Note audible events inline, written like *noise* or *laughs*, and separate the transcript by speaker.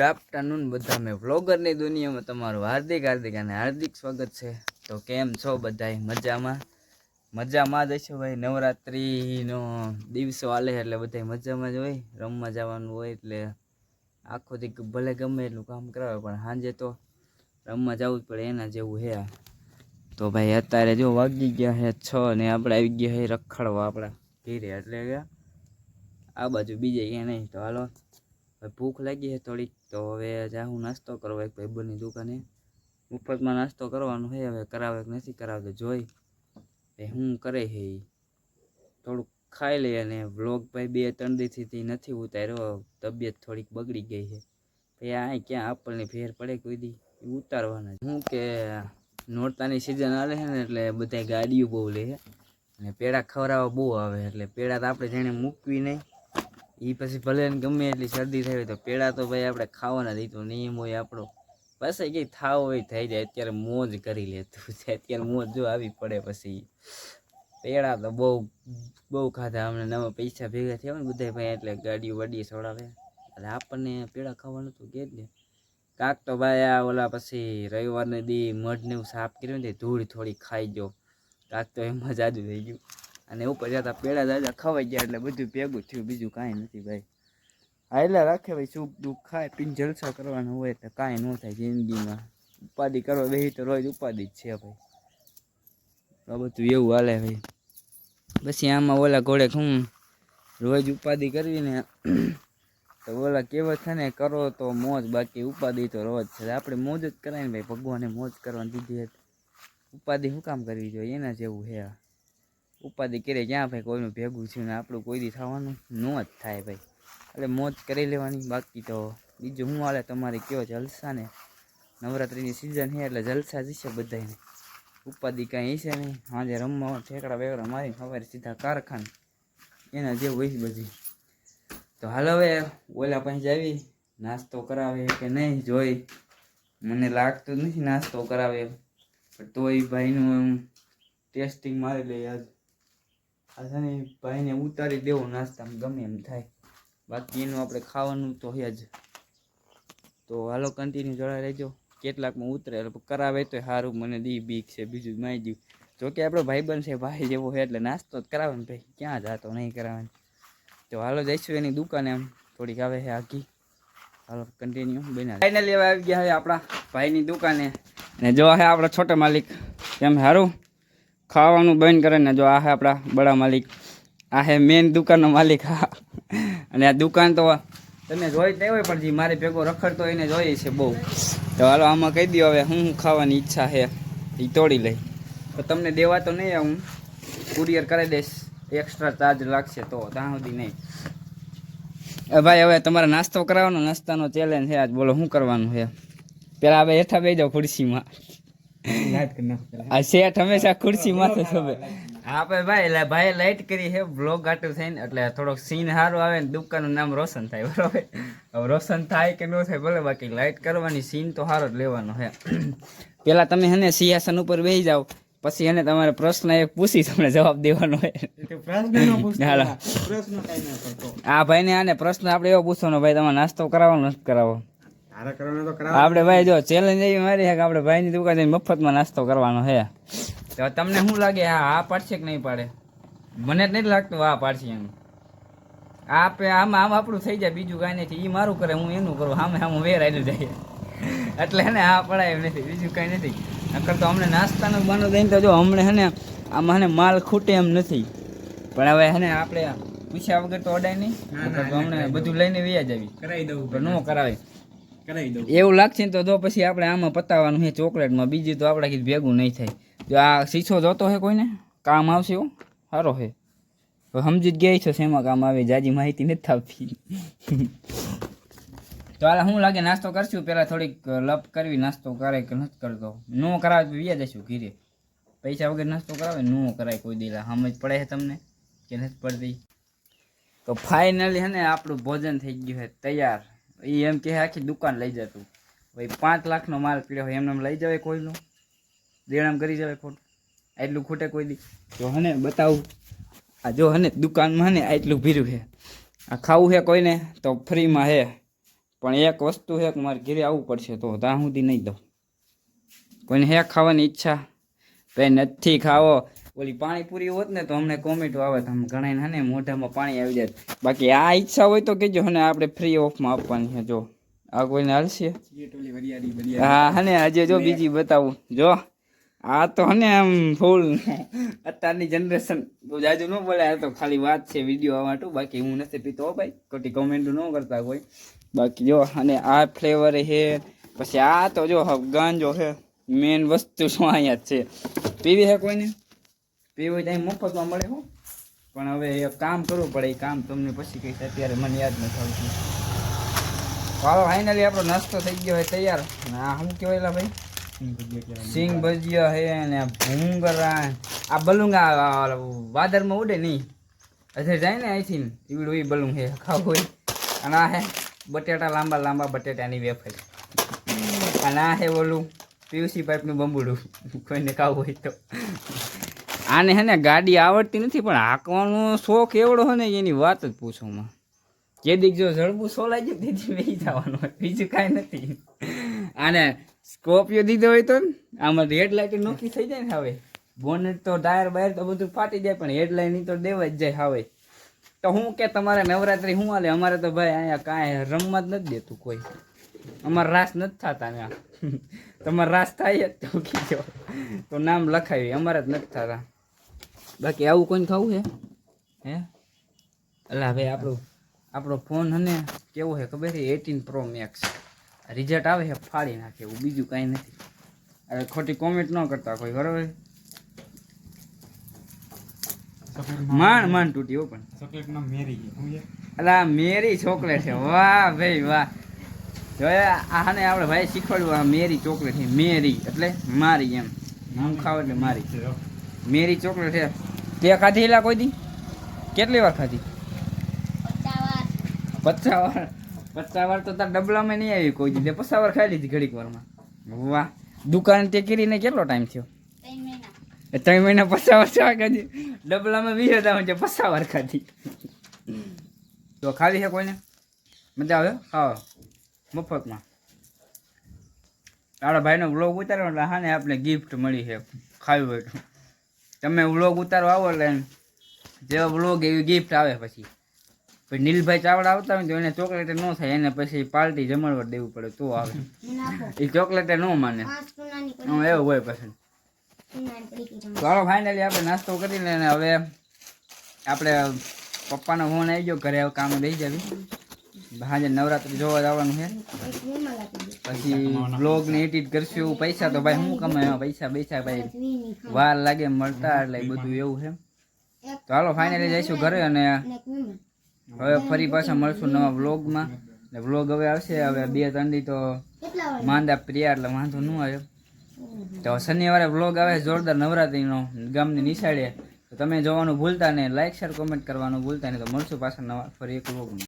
Speaker 1: Good afternoon બધા મેં વ્લોગરની દુનિયામાં તમારું હાર્દિક હાર્દિક અને હાર્દિક સ્વાગત છે. તો કેમ છો બધાય? મજામાં? મજામાં જ હશે ભાઈ? નવરાત્રિનો દિવસો હાલે એટલે બધાય મજામાં જ હોય. રમવા જવાનું હોય એટલે આખો દી ભલે ગમે એટલું કામ કરાવે, પણ સાંજે તો રમવા જવું જ પડે. એના જેવું હે તો ભાઈ અત્યારે જો વાગી ગયા છે છ ને આપણે આવી ગયા છે રખડવા આપણા ઘીરે. એટલે આ બાજુ બીજે ક્યાં નહીં. તો હાલો. હવે ભૂખ લાગી છે થોડીક, તો હવે જા હું નાસ્તો કરવા એક ભાઈબંધની દુકાને. મફતમાં નાસ્તો કરવાનો છે, હવે કરાવે કે નથી કરાવતો, જોઈ એ શું કરે છે એ થોડુંક ખાઈ લઈએ અને વ્લોગ ભાઈ બે ત્રણ દીથી નથી ઉતાર્યો, તબિયત થોડીક બગડી ગઈ છે. ભાઈ આ ક્યાં આપણને ફેર પડે કોઈ દી? ઉતારવાના શું કે નોરતાની સિઝન આવે છે ને, એટલે બધા ગાડીઓ બહુ લે છે. અને પેડા ખવડાવવા બહુ આવે, એટલે પેડા તો આપણે જેને મૂકવી નહીં. એ પછી ભલે ને ગમે એટલી શરદી થઈ હોય તો પેડા તો ભાઈ આપણે ખાવાના જ નિયમ હોય આપણો. પાસે કંઈ થાવ હોય થઈ જાય, અત્યારે મોજ કરી લેતું છે *laughs* અત્યારે મોજ જો આવી પડે પછી. પેડા તો બહુ બહુ ખાધા અમને નવા પૈસા ભેગા થયા ને બધા ભાઈ એટલે ગાડીઓ વાડીએ સવડાવે. એટલે આપણને પેડા ખાવાનું તો કે જ ને. કાંક તો ભાઈ આ ઓલા પછી રવિવારને દી મઢને એવું સાફ કર્યું ને ધૂળ થોડી ખાઈ ગયો. કાંક તો એમાં જાજુ થઈ ગયું. અને ઉપર જતા પેડા દાદા ખવાઈ ગયા એટલે બધું ભેગું થયું. બીજું કાંઈ નથી ભાઈ. હા, એટલે રાખે ભાઈ સુખ દુઃખ ખાય પીને જલસા કરવાનું હોય તો કાંઈ ન થાય જિંદગીમાં. ઉપાધિ કરવા બેસી તો રોજ ઉપાધિ જ છે ભાઈ. આ બધું એવું હાલે ભાઈ. પછી આમાં ઓલા ઘોડે શું રોજ ઉપાધિ કરવી ને *clears throat* તો ઓલા કહેવત છે ને, કરો તો મોજ, બાકી ઉપાધિ તો રોજ છે. આપણે મોજ જ કરાય ને ભાઈ, ભગવાને મોજ કરવાની દીધી હતી. ઉપાધિ શું કામ કરવી જોઈએ? એના જેવું આ. ઉપાધિ કરે ક્યાં ભાઈ કોઈનું ભેગું થયું ને આપણું કોઈ દી થવાનું ન જ થાય ભાઈ. એટલે મોજ કરી લેવાની, બાકી તો બીજું હું હાલે તમારે કયો જલસા ને? નવરાત્રિની સિઝન છે એટલે જલસા જશે છે બધાને ઉપાધિ કાંઈ હશે નહીં. સાંજે રમવા, ઠેકડા બેકડા મારી સવારે સીધા કારખાને. એના જેવું હોય છે બધી. તો હાલ હવે ઓલા પાસે આવી. નાસ્તો કરાવે કે નહીં જોઈ. મને લાગતું જ નથી નાસ્તો કરાવે. પણ તોય ભાઈનું ટેસ્ટિંગ મારી લઈએ આજ. આ છે ભાઈને ઉતારી દેવો નાસ્તામાં ગમે એમ થાય. બાકી એનું આપણે ખાવાનું તો છે જ. તો હાલો કન્ટિન્યુ જોડા રહેજો. કેટલાકમાં ઉતરે કરાવે તો સારું મને દી બીક છે, બીજું મારી દઉં જોકે આપણો ભાઈબંધ છે, ભાઈ જેવો છે, એટલે નાસ્તો જ કરાવે ભાઈ. ક્યાં જાતો નહીં કરાવવાની. તો હાલો જઈશું એની દુકાને એમ. થોડીક આવે છે આખી હાલો કન્ટિન્યુ બન્યા. ફાઇનલી હવે આવી ગયા હવે આપણા ભાઈની દુકાને. ને જો છે આપણો છોટો માલિક. કેમ? સારું ખાવાનું બંધ કરે ને જો આ હે આપણા બડા માલિક. આ હે મેન દુકાનનો માલિક. હા અને આ દુકાન તો તમે જોઈ જ હોય, પણ જે મારે ભેગો રખડતો એને જોઈએ છે બહુ. તો હાલો આમાં કહી દો હવે હું ખાવાની ઈચ્છા છે એ તોડી લઈ. તો તમને દેવા તો નહીં હું કુરિયર કરી દઈશ. એક્સ્ટ્રા ચાર્જ લાગશે તો, ત્યાં સુધી નહીં. ભાઈ, હવે તમારે નાસ્તો કરાવવાનો? નાસ્તાનો ચેલેન્જ છે આજ. બોલો, શું કરવાનું છે પહેલાં હવે હેઠા બેસી જાઓ ખુરશીમાં. આ શેઠ હંમેશા ખુરશી માથે શોભે. આપણે ભાઈ એટલે ભાઈ લાઈટ કરી છે બ્લોગ આટલું થઈને એટલે થોડોક સીન સારું આવે ને દુકાનનું નામ રોશન થાય બરોબર? હવે રોશન થાય કે ન થાય ભલે બાકી લાઈટ કરવાની સીન તો સારો જ લેવાનો છે. *clears throat* પેલા તમે હે ને સિંહાસન ઉપર બેસી જાઓ પછી એને તમારે પ્રશ્ન એક પૂછી તમને જવાબ દેવાનો હોય. હાલો. આ ભાઈને આને પ્રશ્ન આપણે એવો પૂછવાનો ભાઈ તમારે નાસ્તો કરાવવાનો નથી કરાવો આપણે ભાઈ જો ચેલેન્જ એવી મારી છે કે આપણે ભાઈની દુકાન મફતમાં નાસ્તો કરવાનો છે. તો તમને શું લાગે? આ આ પાડશે કે નહીં પાડે? મને જ નથી લાગતું આ પાડશે એમ. આપે આમ આમ આપણું થઈ જાય બીજું કાંઈ નથી. એ મારું કરે હું એનું કરું. સામે સામે વેર જાય. એટલે હે ને આ પડાય એમ નથી બીજું કાંઈ નથી. નકર તો અમને નાસ્તાનો બનો દઈને તો જો અમને હે ને આમાં હે માલ ખૂટે એમ નથી. પણ હવે હે ને આપણે પૂછ્યા વગર તો અડાય નહીં. તો અમને બધું લઈને વ્યાજ આવી.
Speaker 2: કરાવી દઉં.
Speaker 1: ન કરાવે.
Speaker 2: કરાવી દઉં.
Speaker 1: એવું લાગશે ને તો જો પછી આપણે આમાં પતાવવાનું છે ચોકલેટમાં, બીજું તો આપણા કીધું ભેગું નહીં થાય. જો આ શીશો જોતો હે કોઈને? કામ આવશે એવું સારો છે. સમજી જ ગયા છો શેમાં કામ આવે જાજી માહિતી નથી આપી. તો હાલ શું લાગે? નાસ્તો કરશું? પહેલાં થોડીક લપ કરવી, નાસ્તો કરે કે નથી કરતો? નો કરાવે તો વ્યા જશું ઘીરે. પૈસા વગર નાસ્તો કરાવે નો કરાય કોઈ દેલા. સમજ પડે છે તમને કે નથી પડતી? તો ફાઇનલી હે ને આપણું ભોજન થઈ ગયું છે, તૈયાર. એ એમ કે આખી દુકાન લઈ જતું ભાઈ, પાંચ લાખનો માલ પીડ્યો હોય, એમને એમ લઈ જવાય કોઈનો. દેણામ કરી જવાય ખોટું. આટલું ખૂટે કોઈ દી. જો હને, બતાવું. આ જો હને, દુકાનમાં ને આટલું ભીરું છે આ ખાવું છે કોઈને, તો ફ્રીમાં હે. પણ એક વસ્તુ છે કે મારે ઘેરે આવવું પડશે, તો ત્યાં સુધી નહીં દઉં. કોઈને હે ખાવાની ઈચ્છા ભાઈ નથી ખાવો. ઓલી પાણીપુરી હોત ને તો અમને કોમેન્ટો આવે તો ઘણા ને હે મોઢામાં પાણી આવી જાય. બાકી આ ઈચ્છા હોય તો કહેજો અને આપણે ફ્રી ઓફમાં આપવાની છે જો. આ કોઈને હાલશે? હા હને આજે જો બીજી બતાવું. જો આ તો હને આમ ફૂલ અત્યારની જનરેશન બહુ જાજુ ન બોલે આ તો ખાલી વાત છે વીડિયો આવવા માટે બાકી હું નથી પીતો ભાઈ. ખોટી કોમેન્ટ ન કરતા કોઈ. બાકી જો અને આ ફ્લેવર છે પછી આ તો જો હ- ગાંજો છે મેન વસ્તુ શું અહીંયા છે. પીવી છે કોઈને? પીવી હોય તો અહીં મફતમાં મળે હું. પણ હવે કામ કરવું પડે, એ કામ તમને પછી કહીશ, અત્યારે મને યાદ નથી આવતું. ચાલો ફાઇનલી આપણો નાસ્તો થઈ ગયો હોય તૈયાર. આ શું કહેવાય ભાઈ? સિંગ ભજીયા હે અને ભૂંગરા આ બલુંગા વાદરમાં ઉડે નહીં. અધે જાય ને અહીંથી ઈવડું એ બલુંગ હે, ખાવું હોય. અને આ હે બટેટા, લાંબા લાંબા બટેટાની વેફર. અને આ હે ઓલું પીયુસી પાઇપનું બંબુડું. કોઈને ખાવું હોય તો. આને હે ને ગાડી આવડતી નથી, પણ હાંકવાનો શોખ એવડો હોય ને એની વાત જ પૂછોમાં જે દીક જો ઝડપું સોલાઈ જાય તેથી બેસી જવાનું બીજું કાંઈ નથી. આને સ્કોપિયો દીધો હોય તો આમાં રેડ લાઇટ નોકી થઈ જાય ને હવે. બોનેટ તો ટાયર બાયર તો બધું ફાટી જાય, પણ હેડલાઇન તો દેવા જ જાય હવે. તો હું કે તમારે નવરાત્રી હું હાલે? અમારે તો ભાઈ અહીંયા કાંઈ રમવા જ નથી દેતું કોઈ. અમારે રાસ નથી થતા ને *laughs* તમારે રાસ થાય જ તો કીધો. તો નામ લખાવી અમારે જ નથી થતા. બાકી આવું કોઈને ખાવું છે? હે? અલા ભાઈ આપણો આપણો ફોન હને કેવો છે ખબર છે? Eighteen pro max. રિઝલ્ટ આવે છે ફાડી નાખે એવું બીજું કાંઈ નથી. અરે ખોટી કોમેન્ટ ન કરતા કોઈ બરોબર? માંડ માંડ તૂટી હો પણ.
Speaker 2: ચોકલેટમાં મેરી
Speaker 1: અલા મેરી ચોકલેટ છે. વાહ ભાઈ વાહ. જોયા આને આપણે ભાઈ શીખવાડ્યું આ મેરી ચોકલેટ છે મેરી એટલે મારી એમ. હું ખાવ એટલે મારી. મેરી ચોકલેટ છે. તે ખાધી એલા કોઈ દી? કેટલી વાર ખાધી? પચાસ વાર. તો તાર ડબલામાં નહીં આવી કોઈ દી. તે પચાસ વાર ખાઈ લીધી ઘડીક વારમાં. વાહ. દુકાન તે કરીને કેટલો ટાઈમ થયો? ત્રણ મહિના પચાસ વાર ચા ખાધી. ડબલામાં વીસ હજાર છે, પચાસ વાર ખાધી. તો ખાલી છે કોઈને? મજા આવે? હા મફતમાં? તારા ભાઈનો વ્લોગ ઉતાર્યો એટલે હા ને આપણે ગિફ્ટ મળી છે. ખાવી હોય તો. તમે વ્લોગ ઉતારો આવો એટલે જેવો વ્લોગ એવી ગિફ્ટ આવે પછી. પછી નીલભાઈ ચાવડા આવતા હોય તો એને ચોકલેટ ન થાય એને પછી પાર્ટી જમણવાર દેવું પડે તો આવે. એ ચોકલેટ ન માને. હું એવો હોય પછી. ચાલો ફાઇનલી આપણે નાસ્તો કરી લઈએ હવે આપણે પપ્પાનો ફોન આવી ગયો ઘરે કામ દઈ જાવી. સાંજે નવરાત્રી જોવા જવાનું છે. પછી બ્લોગ ને એડિટ કરશું, પૈસા તો ભાઈ શું કમાય પૈસા પૈસા ભાઈ. વાર લાગે મળતા એટલે બધું એવું છે. તો હાલો ફાઇનલી જઈશું ઘરે અને હવે ફરી પાછા મળશું નવા વ્લોગમાં એટલે વ્લોગ હવે આવશે, હવે બે ત્રણ દી તો માંદા પ્રિયા, એટલે વાંધો ન આવે. તો શનિવારે વ્લોગ આવે, જોરદાર નવરાત્રીનો ગામની નિશાળે. તો તમે જોવાનું ભૂલતા નહીં લાઇક શેર કોમેન્ટ કરવાનું ભૂલતા નહીં. તો મળશું પાછા નવા, ફરી એક વ્લોગમાં